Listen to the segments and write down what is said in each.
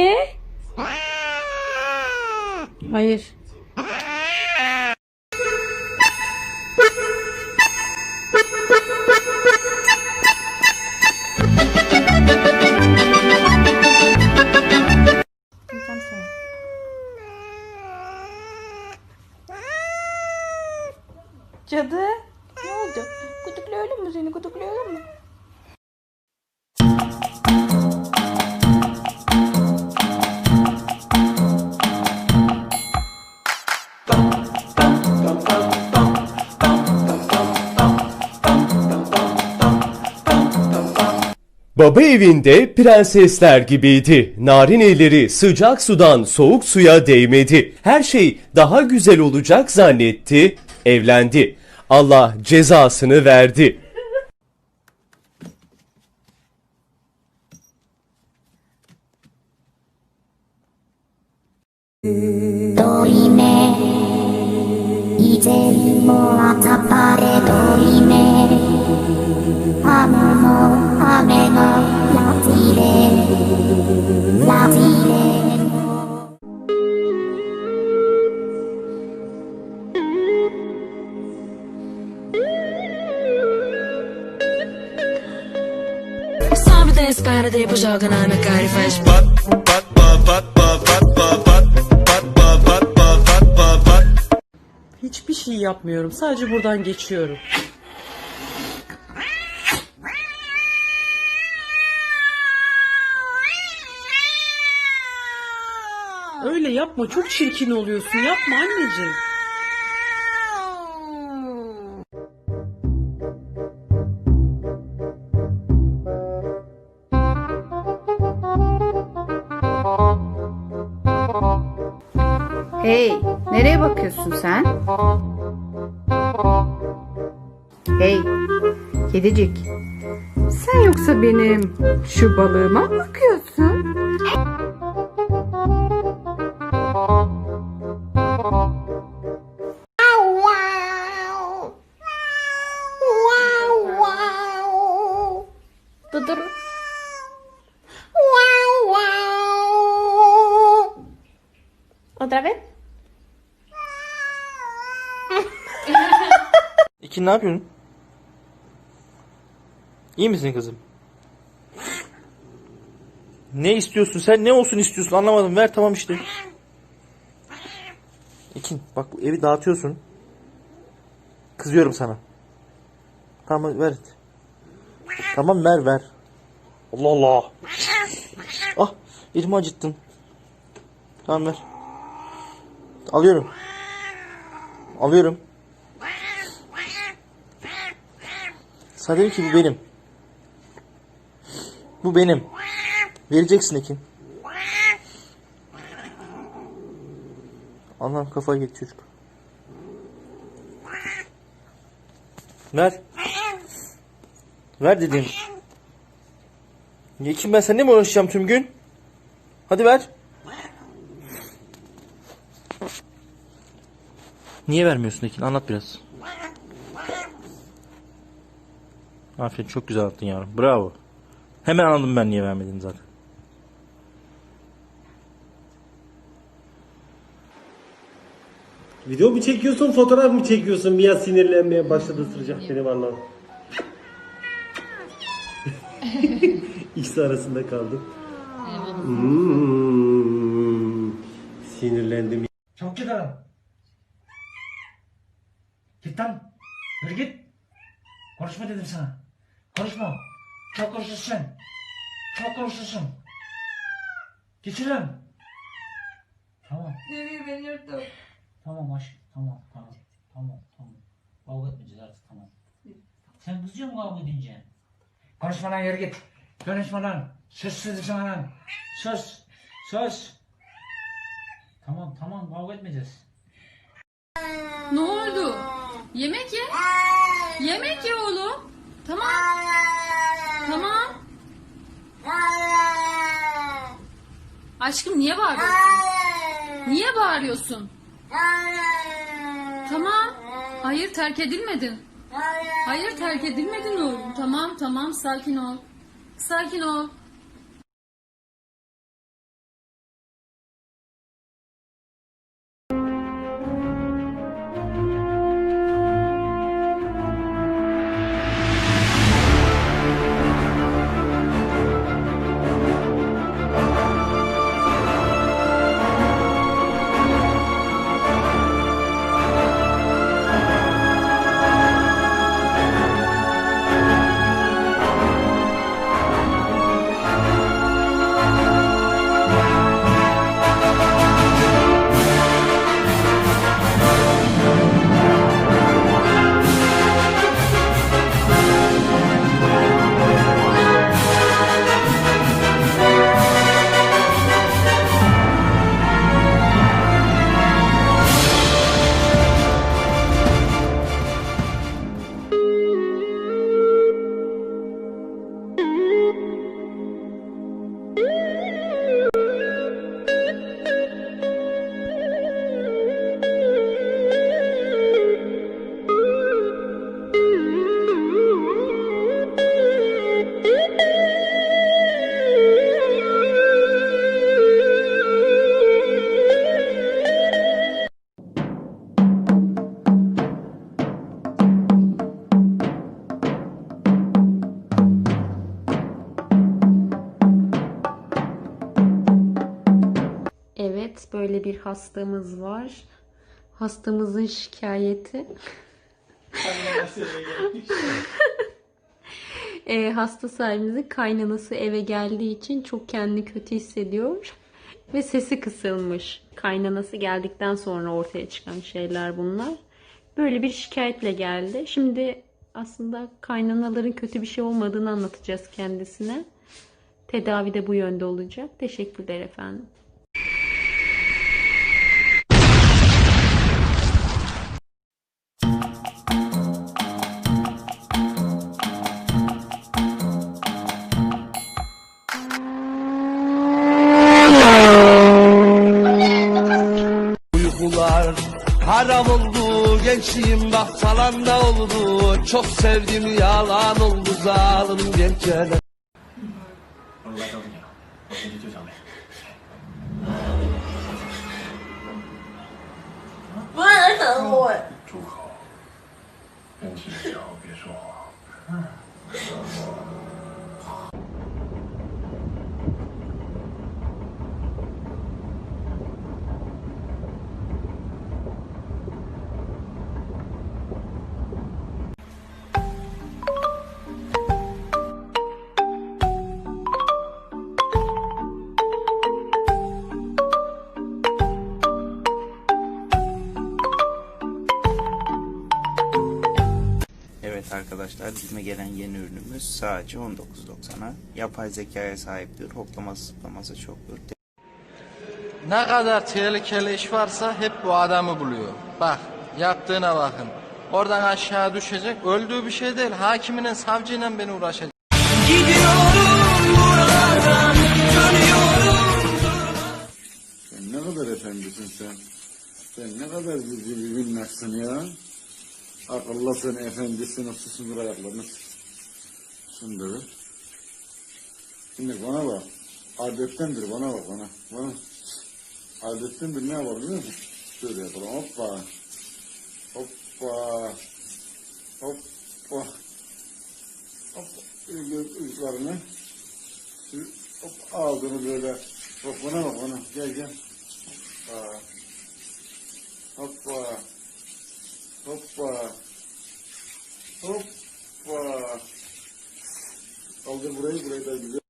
Niye? Hayır. Cadı. Ne oldu? Kutuklayalım mı seni? Kutuklayalım mı? Baba evinde prensesler gibiydi. Narin elleri sıcak sudan soğuk suya değmedi. Her şey daha güzel olacak zannetti, evlendi. Allah cezasını verdi. Dorime, ite mo atapare dorime, amo. Da espera, depois joga na minha cara e faz Hiçbir şey yapmıyorum. Sadece buradan geçiyorum. Öyle yapma. Çok çirkin oluyorsun. Yapma anneciğim. Hey, nereye bakıyorsun sen? Hey, kedicik. Sen yoksa benim şu balığıma mı bakıyorsun? İki ne yapıyorsun? İyi misin kızım? Ne istiyorsun? Sen ne olsun istiyorsun? Anlamadım. Ver tamam işte. İkin bak bu evi dağıtıyorsun. Kızıyorum sana. Tamam ver. Tamam ver ver. Allah Allah. Ah elimi acıttın. Tamam ver. Alıyorum. Alıyorum. Sana dedim ki bu benim. Bu benim. Vereceksin Ekin. Allah'ım kafayı yedi çocuk. Ver. Ver dedim. Ekin ben seninle mi uğraşacağım tüm gün? Hadi ver. Niye vermiyorsun Ekin? Anlat biraz. Aferin çok güzel attın yavrum. Bravo. Hemen anladım ben niye vermediğini zaten. Video mu çekiyorsun, fotoğraf mı çekiyorsun? Mia sinirlenmeye başladı ısıracak beni vallahi. İkisi arasında kaldım. Hmm, sinirlendim. Çok giderim. Git lan. Yürü git. Konuşma dedim sana. Konuşma. Çok sen. Çok konuşuyorsun. Geçirin. Tamam. Nereye ben yırttım? Tamam aşk. Tamam tamam. Tamam tamam. Kavga etmeyeceğiz artık tamam. Sen kızıyor musun kavga edince? Konuşma lan yürü git. Konuşma lan. Sana lan. Sus. Sus. Tamam tamam kavga etmeyeceğiz. Ne oldu? Yemek ye. Yemek ye oğlum. Tamam. Tamam. Aşkım niye bağırıyorsun? Niye bağırıyorsun? Tamam. Hayır terk edilmedin. Hayır terk edilmedin oğlum. Tamam tamam sakin ol. Sakin ol. Evet, böyle bir hastamız var. Hastamızın şikayeti. e, hasta sahibimizin kaynanası eve geldiği için çok kendini kötü hissediyor. Ve sesi kısılmış. Kaynanası geldikten sonra ortaya çıkan şeyler bunlar. Böyle bir şikayetle geldi. Şimdi aslında kaynanaların kötü bir şey olmadığını anlatacağız kendisine. Tedavi de bu yönde olacak. Teşekkürler efendim. Gençliğim bak falan da oldu. Çok sevdim yalan oldu zalim geceler 不 Evet arkadaşlar bizime gelen yeni ürünümüz sadece 19.90'a. Yapay zekaya sahiptir. Hoplaması zıplaması çoktur. Ne kadar tehlikeli iş varsa hep bu adamı buluyor. Bak yaptığına bakın. Oradan aşağı düşecek. Öldüğü bir şey değil. Hakiminin savcıyla beni uğraşacak. Sen ne kadar efendisin sen. Sen ne kadar güzel bir minnaksın ya. Akıllı sen efendisin o susundur ayaklarını. Be. Şimdi bana bak. Adettendir bana bak bana. Bana. Adettendir ne yapalım biliyor musun? Şöyle yapalım hoppa. Hoppa. Hoppa. Hoppa. Şu Hop ağzını böyle. Bak bana bak bana. Gel gel. Hoppa. Hoppa. ホッパー。ホッパー。Aldım burayı, burayı da güzel.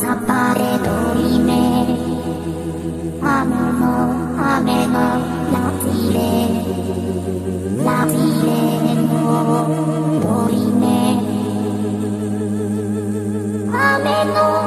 Tapare dorime, amo no, ameno. 雨の